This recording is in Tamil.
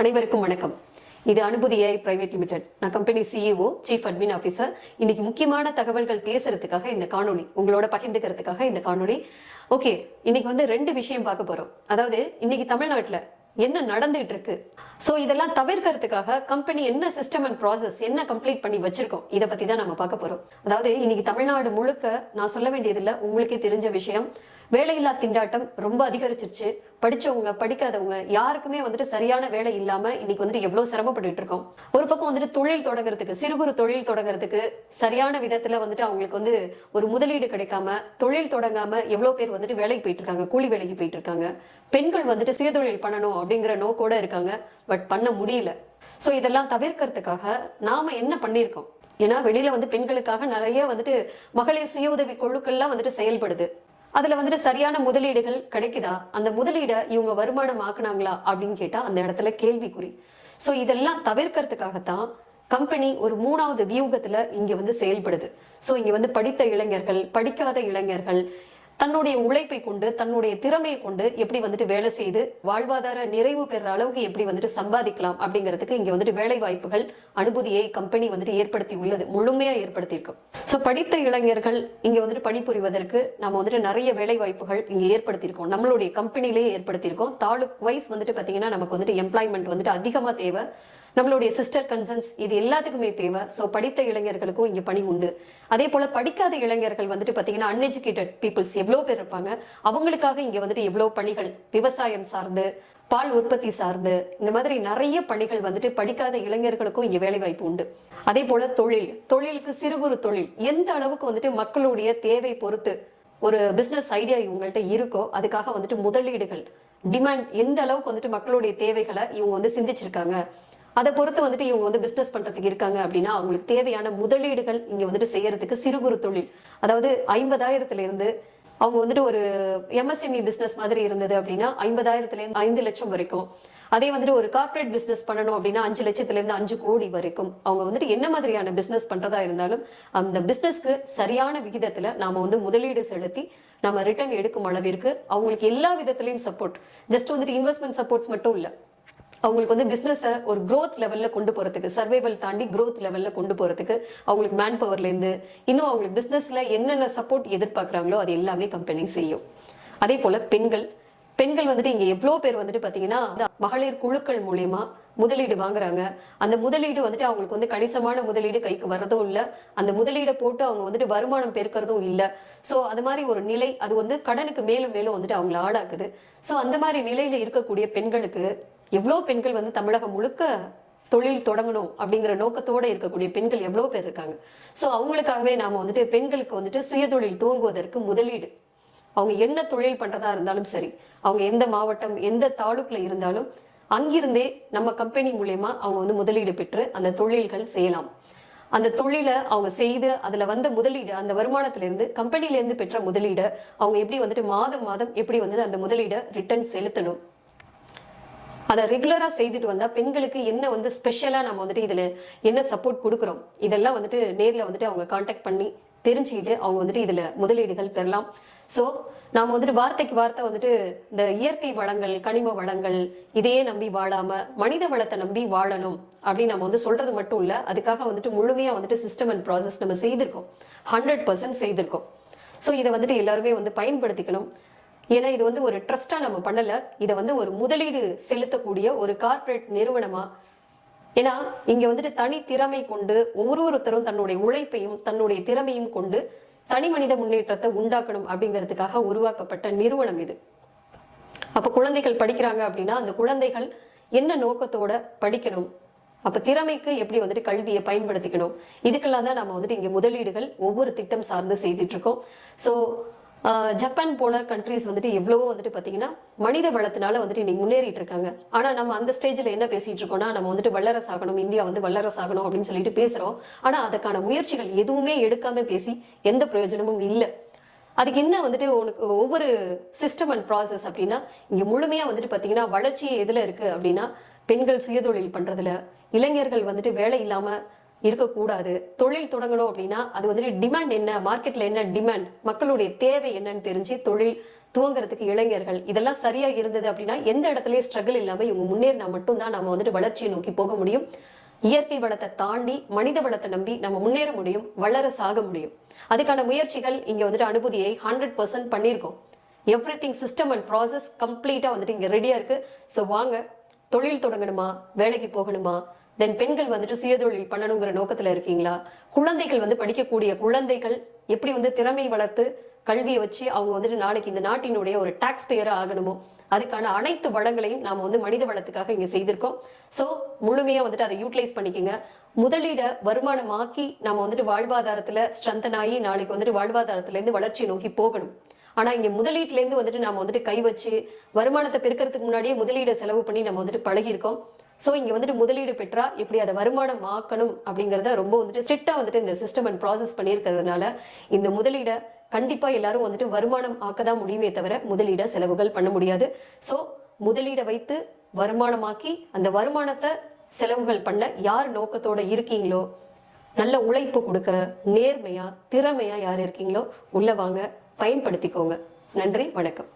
அனைவருக்கும் வணக்கம். இது அனுபூதி ஏஐ பிரைவேட் லிமிடெட் நான் company CEO chief admin officer இன்னைக்கு முக்கியமான தகவல்கள் பேசுறதுக்காக இந்த காணொலி உங்களோட பகிர்ந்துக்கிறதுக்காக இந்த காணொலி ஓகே இன்னைக்கு வந்து ரெண்டு விஷயம் பார்க்க போறோம். அதாவது இன்னைக்கு தமிழ்நாட்டுல என்ன நடந்துட்டு இருக்கு ஸோ இதெல்லாம் தவிர்க்கிறதுக்காக கம்பெனி என்ன சிஸ்டம் அண்ட் ப்ராசஸ் என்ன கம்ப்ளீட் பண்ணி வச்சிருக்கோம்? இதை பத்தி தான் நம்ம பார்க்க போறோம். அதாவது இன்னைக்கு தமிழ்நாடு முழுக்க நான் சொல்ல வேண்டியதில்லை உங்களுக்கே தெரிஞ்ச விஷயம். வேலையில்லா திண்டாட்டம் ரொம்ப அதிகரிச்சிருச்சு. படிச்சவங்க படிக்காதவங்க யாருக்குமே வந்துட்டு சரியான வேலை இல்லாம இன்னைக்கு வந்துட்டு எவ்வளவு சிரமப்பட்டு இருக்கோம். ஒரு பக்கம் வந்துட்டு தொழில் தொடங்குறதுக்கு சிறு குறு தொழில் தொடங்குறதுக்கு சரியான விதத்துல வந்துட்டு அவங்களுக்கு வந்து ஒரு முதலீடு கிடைக்காம தொழில் தொடங்காம எவ்வளவு பேர் வந்துட்டு வேலைக்கு போயிட்டு இருக்காங்க கூலி வேலைக்கு போயிட்டு இருக்காங்க. பெண்கள் வந்துட்டு சுயதொழில் பண்ணணும் அப்படிங்கிற நோக்கோட இருக்காங்க பட் பண்ண முடியல. சோ இதெல்லாம் தவிர்க்கிறதுக்காக நாம என்ன பண்ணியிருக்கோம்? ஏன்னா வெளியில வந்து பெண்களுக்காக நிறைய வந்துட்டு மகளிர் சுய உதவி குழுக்கள்லாம் வந்துட்டு செயல்படுது. அதுல வந்துட்டு சரியான முதலீடுகள் கிடைக்குதா? அந்த முதலீடை இவங்க வருமானம் ஆக்குனாங்களா? அப்படின்னு கேட்டா அந்த இடத்துல கேள்விக்குறி. சோ இதெல்லாம் தவிர்க்கிறதுக்காகத்தான் கம்பெனி ஒரு மூணாவது வியூகத்துல இங்க வந்து செயல்படுது. சோ இங்க வந்து படித்த இளைஞர்கள் படிக்காத இளைஞர்கள் தன்னுடைய உழைப்பை கொண்டு தன்னுடைய திறமையை கொண்டு எப்படி வந்துட்டு வேலை செய்து வாழ்வாதார நிறைவு பெற அளவுக்கு எப்படி வந்துட்டு சம்பாதிக்கலாம் அப்படிங்கிறதுக்கு இங்க வந்துட்டு வேலை வாய்ப்புகள் அனுபூதியை கம்பெனி வந்துட்டு ஏற்படுத்தி உள்ளது முழுமையா ஏற்படுத்தியிருக்கும் சோ படித்த இளைஞர்கள் இங்க வந்துட்டு பணிபுரிவதற்கு நம்ம வந்துட்டு நிறைய வேலை வாய்ப்புகள் இங்க ஏற்படுத்தியிருக்கோம் நம்மளுடைய கம்பெனிலேயே ஏற்படுத்தியிருக்கோம் தாலுக் வைஸ் வந்துட்டு பாத்தீங்கன்னா நமக்கு வந்துட்டு எம்ப்ளாய்மெண்ட் வந்துட்டு அதிகமா தேவை. நம்மளுடைய சிஸ்டர் கன்சர்ன்ஸ் இது எல்லாத்துக்குமே தேவை. ஸோ படித்த இளைஞர்களுக்கும் இங்கே பணி உண்டு. அதே போல படிக்காத இளைஞர்கள் வந்துட்டு பார்த்தீங்கன்னா அன்எஜுகேட்டட் பீப்புள்ஸ் எவ்வளோ பேர் இருப்பாங்க? அவங்களுக்காக இங்கே வந்துட்டு எவ்வளோ பணிகள்? விவசாயம் சார்ந்து பால் உற்பத்தி சார்ந்து இந்த மாதிரி நிறைய பணிகள் வந்துட்டு படிக்காத இளைஞர்களுக்கும் இங்கே வேலை வாய்ப்பு உண்டு. அதே போல தொழில். தொழிலுக்கு சிறு குறு தொழில். எந்த அளவுக்கு வந்துட்டு மக்களுடைய தேவை பொறுத்து ஒரு பிசினஸ் ஐடியா இவங்கள்ட்ட இருக்கோ அதுக்காக வந்துட்டு முதலீடுகள். டிமாண்ட் எந்த அளவுக்கு வந்துட்டு மக்களுடைய தேவைகளை இவங்க வந்து சிந்திச்சிருக்காங்க? அதை பொறுத்து வந்துட்டு இவங்க வந்து பிசினஸ் பண்றதுக்கு இருக்காங்க அப்படின்னா அவங்களுக்கு தேவையான முதலீடுகள் இங்க வந்துட்டு செய்யறதுக்கு சிறு குறு தொழில். அதாவது ஐம்பதாயிரத்துல இருந்து அவங்க வந்துட்டு ஒரு எம்எஸ்எம்இ பிசினஸ் மாதிரி இருந்தது அப்படின்னா ஐம்பதாயிரத்துல இருந்து ஐந்து லட்சம் வரைக்கும். அதே வந்துட்டு ஒரு கார்ப்பரேட் பிசினஸ் பண்ணணும் அப்படின்னா அஞ்சு லட்சத்துல இருந்து அஞ்சு கோடி வரைக்கும். அவங்க வந்துட்டு என்ன மாதிரியான பிசினஸ் பண்றதா இருந்தாலும் அந்த பிசினஸ்க்கு சரியான விகிதத்துல நாம வந்து முதலீடு செலுத்தி நம்ம ரிட்டர்ன் எடுக்கும் அளவிற்கு அவங்களுக்கு எல்லா விதத்திலையும் சப்போர்ட் ஜஸ்ட் வந்துட்டு இன்வெஸ்ட்மெண்ட் சப்போர்ட்ஸ் மட்டும் இல்லை. அவங்களுக்கு வந்து பிஸ்னஸை ஒரு க்ரோத் லெவல்ல கொண்டு போறதுக்கு சர்வைவல் தாண்டி க்ரோத் லெவல்ல கொண்டு போறதுக்கு அவங்களுக்கு மேன் பவர்லேருந்து இன்னும் அவங்களுக்கு பிஸ்னஸில் என்னென்ன சப்போர்ட் எதிர்பார்க்குறாங்களோ அது எல்லாமே கம்பெனி செய்யும். அதே போல பெண்கள் பெண்கள் வந்துட்டு இங்க எவ்வளோ பேர் வந்துட்டு பார்த்தீங்கன்னா மகளிர் குழுக்கள் மூலயமா முதலீடு வாங்குறாங்க. அந்த முதலீடு வந்துட்டு அவங்களுக்கு வந்து கணிசமான முதலீடு கைக்கு வர்றதும் இல்ல. அந்த முதலீடை போட்டு அவங்க வந்துட்டு வருமானம் பெருக்கிறதும் இல்லை. ஸோ அது மாதிரி ஒரு நிலை அது வந்து கடனுக்கு மேலும் மேலும் வந்துட்டு அவங்கள ஆளாக்குது. ஸோ அந்த மாதிரி நிலையில இருக்கக்கூடிய பெண்களுக்கு எவ்வளவு பெண்கள் வந்து தமிழகம் முழுக்க தொழில் தொடங்கணும் அப்படிங்கிற நோக்கத்தோட இருக்கக்கூடிய பெண்கள் எவ்வளவு பேர் இருக்காங்க? சோ அவங்களுக்காகவே நாம வந்துட்டு பெண்களுக்கு வந்துட்டு சுயதொழில் துவங்குவதற்கு முதலீடு. அவங்க என்ன தொழில் பண்றதா இருந்தாலும் சரி அவங்க எந்த மாவட்டம் எந்த தாலுக்ல இருந்தாலும் அங்கிருந்தே நம்ம கம்பெனி மூலயமா அவங்க வந்து முதலீடு பெற்று அந்த தொழில்கள் செய்யலாம். அந்த தொழிலை அவங்க செய்து அதுல வந்த முதலீடு அந்த வருமானத்துல இருந்து கம்பெனில இருந்து பெற்ற முதலீடை அவங்க எப்படி வந்துட்டு மாதம் மாதம் எப்படி வந்து அந்த முதலீடை ரிட்டர்ன் செலுத்தணும்? அதை ரெகுலரா செய்துட்டு வந்தா பெண்களுக்கு என்ன வந்து ஸ்பெஷலா நம்ம வந்துட்டு இதுல என்ன சப்போர்ட் கொடுக்குறோம்? இதெல்லாம் வந்துட்டு நேர்ல வந்துட்டு அவங்க காண்டாக்ட் பண்ணி தெரிஞ்சுக்கிட்டு அவங்க வந்துட்டு இதுல முதலீடுகள் பெறலாம். சோ நாம வந்துட்டு வார்த்தைக்கு வார்த்தை வந்துட்டு இந்த இயற்கை வளங்கள் கனிம வளங்கள் இதையே நம்பி வாழாம மனித வளத்தை நம்பி வாழணும் அப்படின்னு நம்ம வந்து சொல்றது மட்டும் இல்ல அதுக்காக வந்துட்டு முழுமையா வந்துட்டு சிஸ்டம் அண்ட் ப்ராசஸ் நம்ம செய்திருக்கோம். ஹண்ட்ரட் பர்சன்ட் செய்திருக்கோம். ஸோ இதை வந்துட்டு எல்லாருமே வந்து பயன்படுத்திக்கணும். ஏன்னா இது வந்து ஒரு ட்ரஸ்டா நம்ம பண்ணல. இதை வந்து ஒரு முதலீடு செலுத்தக்கூடிய ஒரு கார்ப்பரேட் நிறுவனமா? ஏன்னா இங்க வந்துட்டு தனி திறமை கொண்டு ஒவ்வொருத்தரும் தன்னுடைய உழைப்பையும் தன்னுடைய திறமையும் கொண்டு தனி மனித முன்னேற்றத்தை உண்டாக்கணும் அப்படிங்கிறதுக்காக உருவாக்கப்பட்ட நிறுவனம் இது. அப்ப குழந்தைகள் படிக்கிறாங்க அப்படின்னா அந்த குழந்தைகள் என்ன நோக்கத்தோட படிக்கணும்? அப்ப திறமைக்கு எப்படி வந்துட்டு கல்வியை பயன்படுத்திக்கணும்? இதுக்கெல்லாம் தான் நம்ம வந்துட்டு இங்க முதலீடுகள் ஒவ்வொரு திட்டம் சார்ந்து செய்துட்டு இருக்கோம். சோ ஜப்பான் போன கண்ட்ரிஸ் வந்துட்டு எவ்வளவோ வந்துட்டு பாத்தீங்கன்னா மனித வளத்தினால வந்துட்டு இன்னைக்கு முன்னேறிட்டு இருக்காங்க. ஆனா நம்ம அந்த ஸ்டேஜ்ல என்ன பேசிட்டு இருக்கோம்னா நம்ம வந்துட்டு வல்லரசு ஆகணும் இந்தியா வந்து வல்லரசு ஆகணும் அப்படின்னு சொல்லிட்டு பேசுறோம். ஆனா அதுக்கான முயற்சிகள் எதுவுமே எடுக்காம பேசி எந்த பிரயோஜனமும் இல்லை. அதுக்கு என்ன வந்துட்டு உனக்கு ஒவ்வொரு சிஸ்டம் அண்ட் ப்ராசஸ் அப்படின்னா இங்க முழுமையா வந்துட்டு பாத்தீங்கன்னா வளர்ச்சி எதுல இருக்கு அப்படின்னா பெண்கள் சுயதொழில் பண்றதுல இளைஞர்கள் வந்துட்டு வேலை இல்லாம இருக்கக்கூடாது. தொழில் தொடங்கணும் அப்படின்னா அது வந்துட்டு டிமாண்ட் என்ன மார்க்கெட்ல என்ன டிமாண்ட் மக்களுடைய தேவை என்னன்னு தெரிஞ்சு தொழில் துவங்குறதுக்கு இளைஞர்கள் இதெல்லாம் சரியா இருந்தது அப்படின்னா எந்த இடத்துலயும் ஸ்ட்ரகிள் இல்லாம இவங்க முன்னேறினா மட்டும்தான் நம்ம வந்துட்டு வளர்ச்சியை நோக்கி போக முடியும். இயற்கை வளத்தை தாண்டி மனித வளத்தை நம்பி நம்ம முன்னேற முடியும் வளர சாக முடியும். அதுக்கான முயற்சிகள் இங்க வந்துட்டு அனுபூதியை ஹண்ட்ரட் பர்சன்ட் பண்ணியிருக்கோம். Everything system and process கம்ப்ளீட்டா வந்துட்டு இங்க ரெடியா இருக்கு. ஸோ வாங்க தொழில் தொடங்கணுமா வேலைக்கு போகணுமா தென் பெண்கள் வந்துட்டு சுயதொழில் பண்ணணுங்கிற நோக்கத்துல இருக்கீங்களா? குழந்தைகள் வந்து படிக்கக்கூடிய குழந்தைகள் எப்படி வந்து திறமை வளர்த்து கல்வியை வச்சு அவங்க வந்துட்டு நாளைக்கு இந்த நாட்டினுடைய ஒரு டாக்ஸ் பேயரா ஆகணுமோ? அதுக்கான அனைத்து வளங்களையும் நாம வந்து மனித வளத்துக்காக இங்க செய்திருக்கோம். சோ முழுமையா வந்துட்டு அதை யூட்டிலைஸ் பண்ணிக்கோங்க. முதலீட வருமானமாக்கி நாம வந்துட்டு வாழ்வாதாரத்துல ஸ்ட்ரென்தனாகி நாளைக்கு வந்துட்டு வாழ்வாதாரத்துல இருந்து வளர்ச்சியை நோக்கி போகணும். ஆனா இங்க முதலீட்டுல இருந்து வந்துட்டு நாம வந்துட்டு கை வச்சு வருமானத்தை பெருக்கிறதுக்கு முன்னாடியே முதலீடை செலவு பண்ணி நம்ம வந்துட்டு பழகியிருக்கோம். ஸோ இங்கே வந்துட்டு முதலீடு பெற்றா எப்படி அதை வருமானம் ஆக்கணும் அப்படிங்கிறத ரொம்ப வந்துட்டு ஸ்ட்ரிக்டாக வந்துட்டு இந்த சிஸ்டம் அண்ட் ப்ராசஸ் பண்ணியிருக்கிறதுனால இந்த முதலீடை கண்டிப்பாக எல்லாரும் வந்துட்டு வருமானம் ஆக்க தான் முடியுமே தவிர முதலீட செலவுகள் பண்ண முடியாது. ஸோ முதலீடை வைத்து வருமானமாக்கி அந்த வருமானத்தை செலவுகள் பண்ண யார் நோக்கத்தோட இருக்கீங்களோ நல்ல உழைப்பு கொடுக்க நேர்மையா திறமையா யார் இருக்கீங்களோ உள்ள வாங்க பயன்படுத்திக்கோங்க. நன்றி வணக்கம்.